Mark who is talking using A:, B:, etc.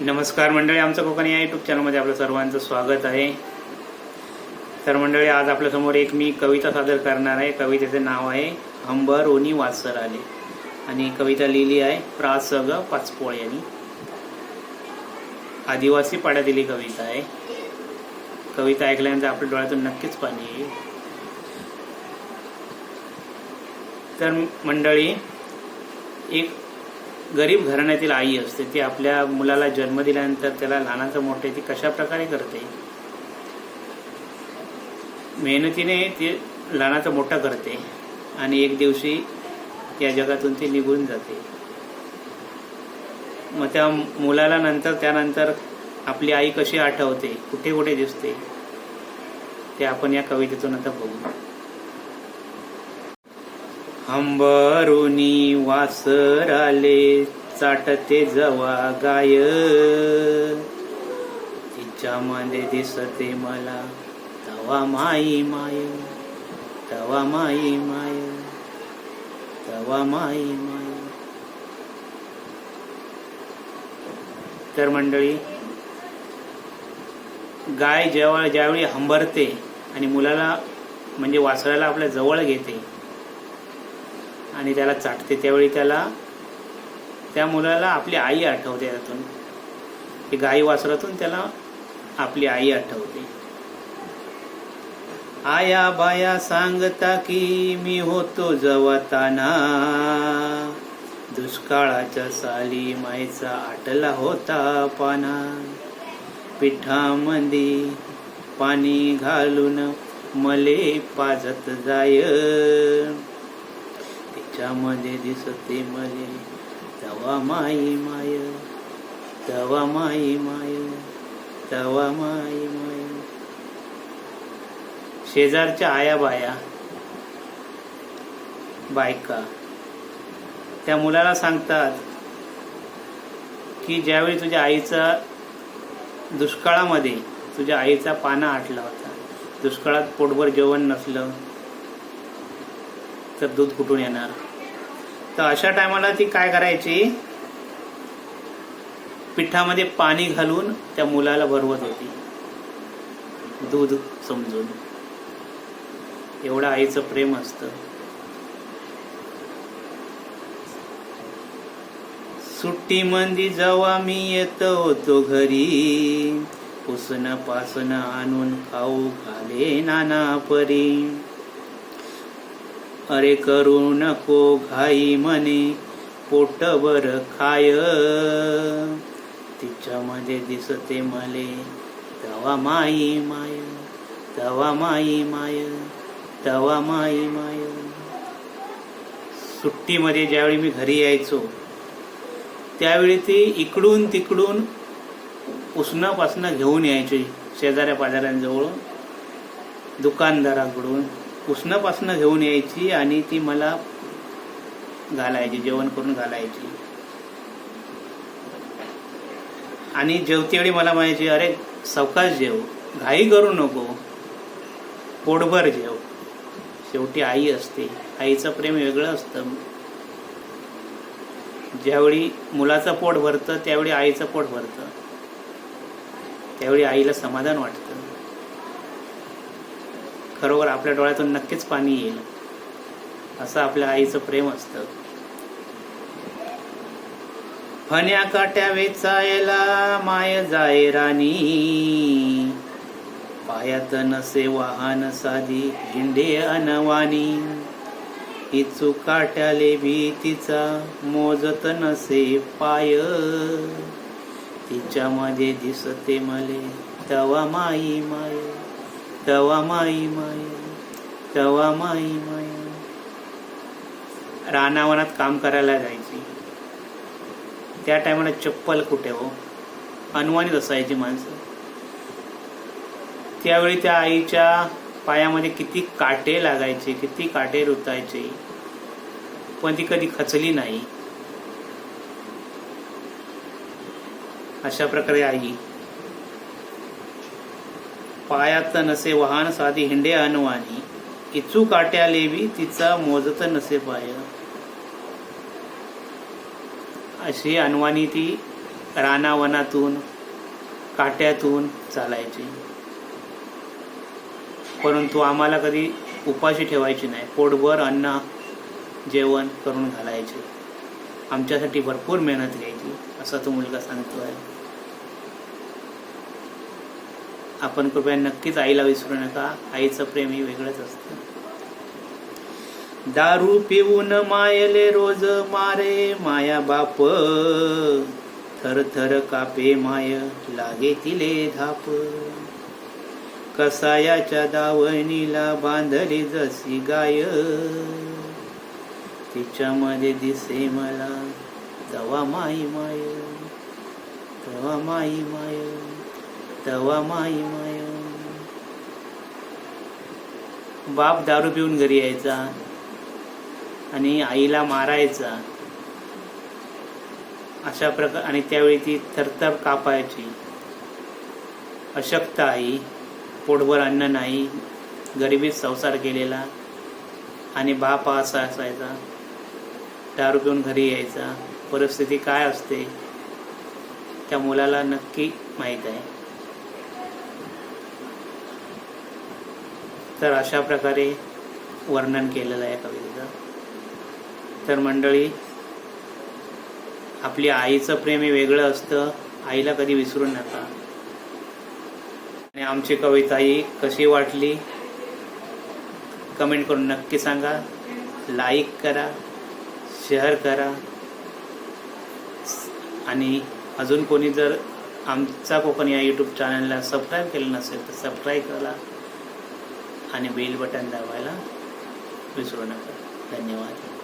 A: नमस्कार मंडळी आमचं कोकणी या युट्यूब चॅनलमध्ये आपलं सर्वांचं स्वागत आहे. तर मंडळी आज आपल्यासमोर एक मी कविता सादर करणार आहे. कवितेचं नाव आहे अंबर ओनी वासर आले आणि कविता लिहिली आहे प्रा स ग पाचपोळ यांनी. आदिवासी पाड्यातील कविता आहे. कविता ऐकल्यानंतर आपल्या डोळ्यातून नक्कीच पाणी येईल. तर मंडळी एक गरीब घराण्यातील आई असते ती आपल्या मुलाला जन्म दिल्यानंतर त्याला लहानाचं मोठे ती कशा प्रकारे करते? मेहनतीने ती लहानाचं मोठं करते आणि एक दिवशी या जगातून ती निघून जाते. मग त्या मुलाला नंतर त्यानंतर आपली आई कशी आठवते कुठे कुठे दिसते ते आपण या कवितेतून आता बघू. अंबरुनी वासर आले चाटते जवा गाय. तिच्यामध्ये दिसते मला तवा माई माय तवा माई माय तवा माई माय. तर मंडळी गाय जेव्हा ज्यावेळी हंबरते आणि मुलाला म्हणजे वासराला आपल्या जवळ घेते आणि त्याला चाटते. त्यावेळी त्याला त्या मुलाला आपली आई आठवते त्यातून. की गाई वासरातून त्याला आपली आई आठवते. आया बाया सांगता की मी होतो जवताना. दुष्काळाच्या साली मायचा आटला होता पाना. पिठामध्ये पाणी घालून मले पाजत जाय. तिच्यामध्ये दिसते मले. तवा माई माय तवा माई माय तवा माई माय. शेजारच्या आया बाया बायका त्या मुलाला सांगतात की ज्यावेळी तुझ्या आईचा दुष्काळामध्ये तुझ्या आईचा पाना आटला होता दुष्काळात पोटभर जेवण नसलं तर दूध कुठून येणार? तर अशा टायमाला ती काय करायची? पिठामध्ये पाणी घालून त्या मुलाला भरवत होती. दूध समजून. एवढं आईचं प्रेम असतं. सुट्टी मंदी जेव्हा मी येत होतो घरी पुसन पासन आणून खाऊ घाले नाना परी. अरे करू नको घाई म्हणे पोटभर खाय. तिच्यामध्ये दिसते मले तवा माई माय तवा माई माय तवा माई माय. सुट्टीमध्ये ज्यावेळी मी घरी यायचो त्यावेळी ती इकडून तिकडून उष्णापासनं घेऊन यायची शेजाऱ्या पाजाऱ्यांजवळून दुकानदाराकडून. उष्णापासनं घेऊन यायची आणि ती मला घालायची जेवण करून घालायची. आणि जेवतेवेळी मला म्हणायची अरे सावकाश जेव घाई करू नको पोटभर जेव. शेवटी आई असते आईचं प्रेम वेगळं असतं. ज्यावेळी मुलाचं पोट भरतं त्यावेळी आईचं पोट भरतं. त्यावेळी आईला समाधान वाटतं. खरोखर आपल्या डोळ्यातून नक्कीच पाणी येईल. असं आपल्या आईचं प्रेम असतं. फण्या काट्या वेचायला माय जाय राणी. पायात नसे वाहन साधी हिंडे अनवानी इचू काट्याले भीतीचा मोजत नसे पाय. तिच्यामध्ये दिसते मले तवा माई माय. तवा माई माय तवा माई माय रानावनात काम करायला जायची. त्या टायमाला चप्पल कुठे हो? अनुमानित असायची माणसं. त्यावेळी त्या आईच्या पायामध्ये किती काटे लागायचे किती काटे रुतायचे. पण ती कधी खचली नाही. अशा प्रकारे आई पायात नसे वाहन साधी हिंडे अनवाणी इचू काट्या लेवी तिचा मोजत नसे पाय. अशी अनवाणी ती रानावनातून काट्यातून चालायची. परंतु आम्हाला कधी उपाशी ठेवायची नाही. पोटभर अन्न जेवण करून घालायचे. आमच्यासाठी भरपूर मेहनत घ्यायची असा तो मुलगा सांगतो आहे आपण कृपया नक्कीच आईला विसरू नका. आईचं प्रेम हे वेगळंच असतं. दारू पिऊन मायले रोज मारे माया बाप. थर थर कापे माय लागे तिले धाप. कसायाच्या दावणीला बांधली जशी गाय. तिच्यामध्ये दिसे मला तवा माई माय तवा माई माय. तवा माई माय बाप दारू पिऊन घरी यायचा आणि आईला मारायचा. अशा प्रकार आणि त्यावेळी ती थरथर कापायची. अशक्त आई पोटभर अन्न नाही गरिबीत संसार केलेला आणि बाप असा असायचा. दारू पिऊन घरी यायचा. परिस्थिती काय असते? त्या मुलाला नक्की माहीत आहे. तर अशा प्रकारे वर्णन केलेलं आहे कवितेचं. तर मंडळी आपली आईचं प्रेम हे वेगळं असतं. आईला कधी विसरू नका. आणि आमची कविता ही कशी वाटली? कमेंट करून नक्की सांगा. लाईक करा शेअर करा. आणि अजून कोणी जर आमचा कोकण या यूट्यूब चॅनलला सबस्क्राईब केलं नसेल तर सबस्क्राईब करा. आणि बेल बटन दाबायला विसरू नका. धन्यवाद.